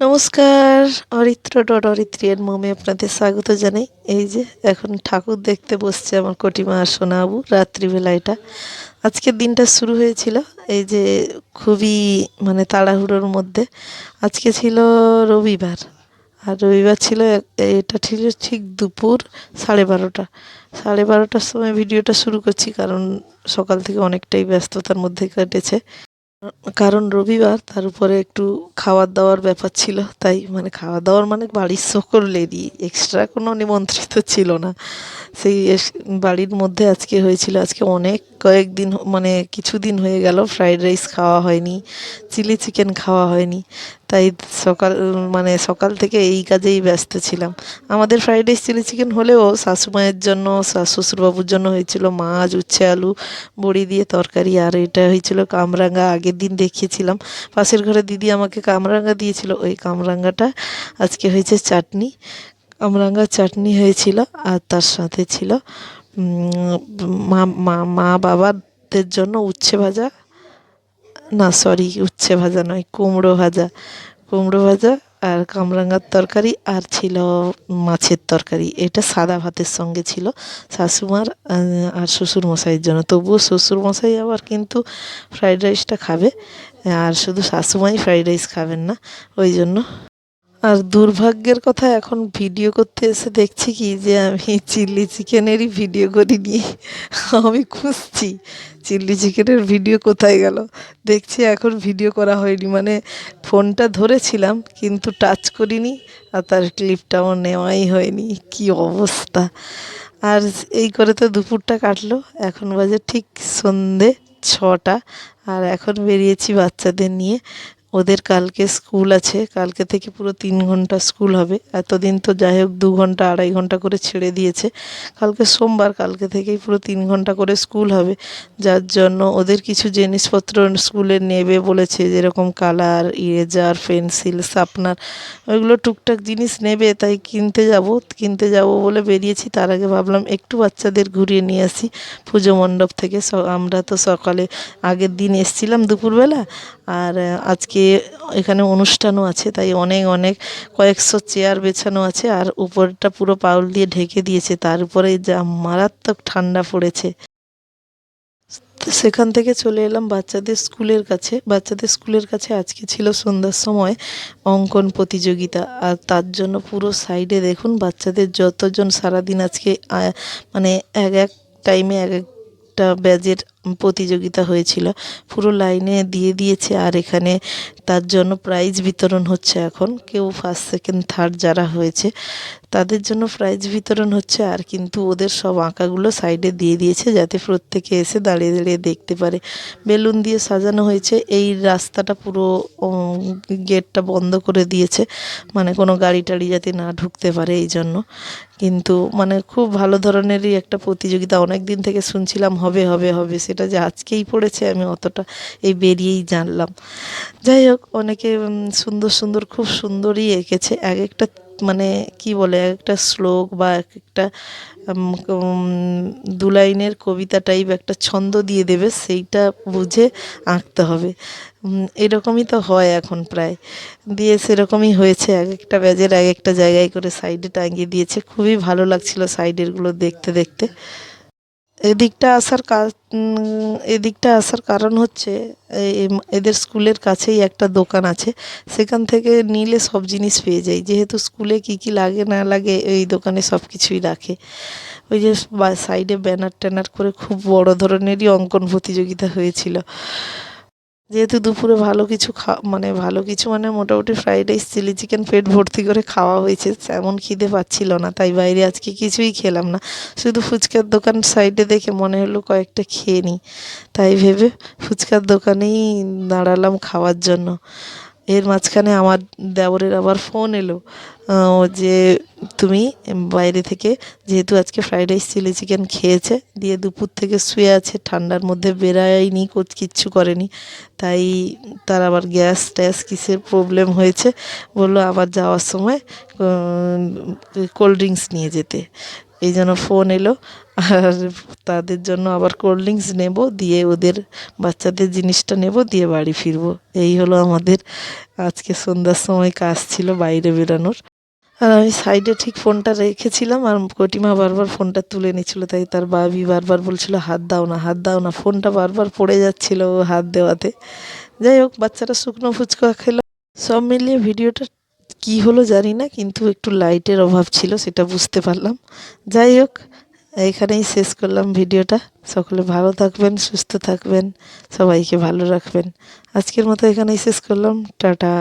নমস্কার, অরিত্র ডট অরিত্রিয়ের মমে আপনাদের স্বাগত জানাই। এই যে, এখন ঠাকুর দেখতে বসছে আমার কটিমা আর সোনাবু, রাত্রিবেলা এটা। আজকের দিনটা শুরু হয়েছিল এই যে, খুবই মানে তাড়াহুড়োর মধ্যে। আজকে ছিল রবিবার, আর রবিবার ছিল এটা ছিল ঠিক দুপুর সাড়ে বারোটা। সাড়ে বারোটার সময় ভিডিওটা শুরু করছি, কারণ সকাল থেকে অনেকটাই ব্যস্ততার মধ্যে কেটেছে। কারণ রবিবার তার উপরে একটু খাওয়ার দাওয়ার ব্যাপার ছিল, তাই মানে খাওয়া দাওয়ার মানে বাড়ির সকলেরই এক্সট্রা কোনো নিমন্ত্রিত ছিল না। সেই বাড়ির মধ্যে আজকে হয়েছিল, আজকে অনেক কয়েকদিন মানে কিছুদিন হয়ে গেল ফ্রাইড রাইস খাওয়া হয়নি চিলি চিকেন খাওয়া হয়নি। তাই সকাল মানে সকাল থেকে এই কাজেই ব্যস্ত ছিলাম। আমাদের ফ্রাইড রাইস চিলি চিকেন হলেও শাশুমায়ের জন্য শ্বশুরবাবুর জন্য হয়েছিল মাছ, উচ্ছে, আলু, বড়ি দিয়ে তরকারি। আর এটা হয়েছিল কামরাঙ্গা, আগের দিন দেখিয়েছিলাম। পাশের ঘরে দিদি আমাকে কামরাঙ্গা দিয়েছিল। ওই কামরাঙ্গাটা আজকে হয়েছে চাটনি। কামরাঙ্গা চাটনি হয়েছিল আর তার সাথে ছিল মা মা মা বাবাদের জন্য উচ্ছে ভাজা। না সরি উচ্ছে ভাজা নয়, কুমড়ো ভাজা। কুমড়ো ভাজা আর কামরাঙ্গার তরকারি আর ছিল মাছের তরকারি। এটা সাদা ভাতের সঙ্গে ছিল। শাশুমার আর শ্বশুর মশাইয়ের জন্য। তবুও শ্বশুর মশাই আবার কিন্তু ফ্রাইড রাইসটা খাবে। আর শুধু শাশুমাই ফ্রাইড রাইস খাবেন না। ওই জন্য আর দুর্ভাগ্যের কথা এখন ভিডিও করতে এসে দেখছি কি যে আমি চিলি চিকেনেরই ভিডিও করিনি। আমি খুঁজছি চিলি চিকেনের ভিডিও কোথায় গেল। দেখছি এখন ভিডিও করা হয়নি। মানে ফোনটা ধরেছিলাম কিন্তু টাচ করিনি আর তার ক্লিপটা আমার নেওয়াই হয়নি। কি অবস্থা। আর এই করে তো দুপুরটা কাটলো। এখন বাজে ঠিক সন্ধে ছটা। আর এখন বেরিয়েছি বাচ্চাদের নিয়ে। ওদের কালকে স্কুল আছে কালকে থেকে পুরো তিন ঘণ্টা স্কুল হবে। এতদিন তো যাই হোক দু ঘণ্টা আড়াই ঘণ্টা করে ছেড়ে দিয়েছে। কালকে সোমবার কালকে থেকেই পুরো তিন ঘণ্টা করে স্কুল হবে। যার জন্য ওদের কিছু জিনিসপত্র স্কুলে নেবে বলেছে যেরকম কালার ইরেজার পেন্সিল শার্পনার ওইগুলো টুকটাক জিনিস নেবে। তাই কিনতে যাব কিনতে যাব বলে বেরিয়েছি। তার আগে ভাবলাম একটু বাচ্চাদের ঘুরিয়ে নিয়ে আসি। পুজো মণ্ডপ থেকে আমরা তো সকালে আগের দিন এসছিলাম দুপুরবেলা। আর আহ, আজকে এখানে অনুষ্ঠানও আছে, তাই অনেক অনেক কয়েকশো চেয়ার বেছানো আছে আর উপরটা পুরো পাউল দিয়ে ঢেকে দিয়েছে, তার উপরে যা মারাত্মক ঠান্ডা পড়েছে। সেখান থেকে চলে এলাম বাচ্চাদের স্কুলের কাছে। বাচ্চাদের স্কুলের কাছে আজকে ছিল সন্ধ্যার সময় অঙ্কন প্রতিযোগিতা। আর তার জন্য পুরো সাইডে দেখুন বাচ্চাদের যতজন সারাদিন আজকে মানে এক এক টাইমে এক একটা ব্যাজের প্রতিযোগিতা হয়েছিল। পুরো লাইনে দিয়ে দিয়েছে আর এখানে তার জন্য প্রাইজ বিতরণ হচ্ছে এখন। কেউ ফার্স্ট সেকেন্ড থার্ড যারা হয়েছে তাদের জন্য প্রাইজ বিতরণ হচ্ছে আর কিন্তু ওদের সব আঁকাগুলো সাইডে দিয়ে দিয়েছে যাতে প্রত্যেকে এসে দাঁড়িয়ে দাঁড়িয়ে দেখতে পারে। বেলুন দিয়ে সাজানো হয়েছে, এই রাস্তাটা পুরো গেটটা বন্ধ করে দিয়েছে। মানে কোনো গাড়ি টাড়ি যাতে না ঢুকতে পারে এই জন্য। কিন্তু মানে খুব ভালো ধরনেরই একটা প্রতিযোগিতা। অনেক দিন থেকে শুনছিলাম, হবে হবে হবে, সেটা যে আজকেই পড়েছে আমি অতটা এই বেরিয়েই জানলাম। যাই হোক, অনেকে সুন্দর সুন্দর, খুব সুন্দরই এঁকেছে। এক একটা মানে কি বলে এক একটা শ্লোক বা এক একটা দু লাইনের কবিতা টাইপ একটা ছন্দ দিয়ে দেবে, সেইটা বুঝে আঁকতে হবে। এরকমই তো হয় এখন প্রায়। দিয়ে সেরকমই হয়েছে, এক একটা ব্যাজের এক একটা জায়গায় করে সাইডে টাঙিয়ে দিয়েছে। খুবই ভালো লাগছিল সাইডেরগুলো দেখতে দেখতে। এদিকটা আসার এদিকটা আসার কারণ হচ্ছে এদের স্কুলের কাছেই একটা দোকান আছে। সেখান থেকে নিলে সব জিনিস পেয়ে যাই যেহেতু স্কুলে কি কি লাগে, না লাগে, এই দোকানে সব কিছুই রাখে। ওই যে সাইডে ব্যানার ট্যানার করে খুব বড় ধরনেরই অঙ্কন প্রতিযোগিতা হয়েছিল। যেহেতু দুপুরে ভালো কিছু খা মানে ভালো কিছু মানে মোটামুটি ফ্রাইড রাইস চিলি চিকেন পেট ভর্তি করে খাওয়া হয়েছে, তেমন খিদে পাচ্ছিল না, তাই বাইরে আজকে কিছুই খেলাম না। শুধু ফুচকার দোকান সাইডে দেখে মনে হলো কয়েকটা খেয়ে নিই। তাই ভেবে ফুচকার দোকানেই দাঁড়ালাম খাওয়ার জন্য। এর মাঝখানে আমার দেওরের আবার ফোন এলো। যে তুমি বাইরে থেকে যেহেতু আজকে ফ্রাইড রাইস চিলি চিকেন খেয়েছে, দিয়ে দুপুর থেকে শুয়ে আছে, ঠান্ডার মধ্যে বেরায়নি কোচ- কিচ্ছু করেনি। তাই তার আবার গ্যাস ট্যাস কিসের প্রবলেম হয়েছে? বলল আবার যাওয়ার সময় কোল্ড ড্রিঙ্কস নিয়ে যেতে। এই জন্য ফোন এলো। আর তাদের জন্য আবার কোল্ড ড্রিঙ্কস নেব, দিয়ে ওদের বাচ্চাদের জিনিসটা নেব, দিয়ে বাড়ি ফিরবো। এই হলো আমাদের আজকে সন্ধ্যার সময় কাজ ছিল বাইরে বেরানোর। আর আমি সাইডে ঠিক ফোনটা রেখেছিলাম, আর কটিমা বারবার ফোনটা তুলে নিচ্ছিল তাই তার বাবি বারবার বলছিল, হাত দাও না, হাত দাও না। ফোনটা বারবার পড়ে যাচ্ছিল হাত দেওয়াতে। যাই হোক, বাচ্চারা শুকনো ফুচকা খেলো। সব মিলিয়ে ভিডিওটা কী হলো জানি না, কিন্তু একটু লাইটের অভাব ছিল, সেটা বুঝতে পারলাম। যাই হোক এখানেই শেষ করলাম ভিডিওটা। সকলে ভালো থাকবেন, সুস্থ থাকবেন, সবাইকে ভালো রাখবেন। আজকের মতো এখানেই শেষ করলাম। টাটা।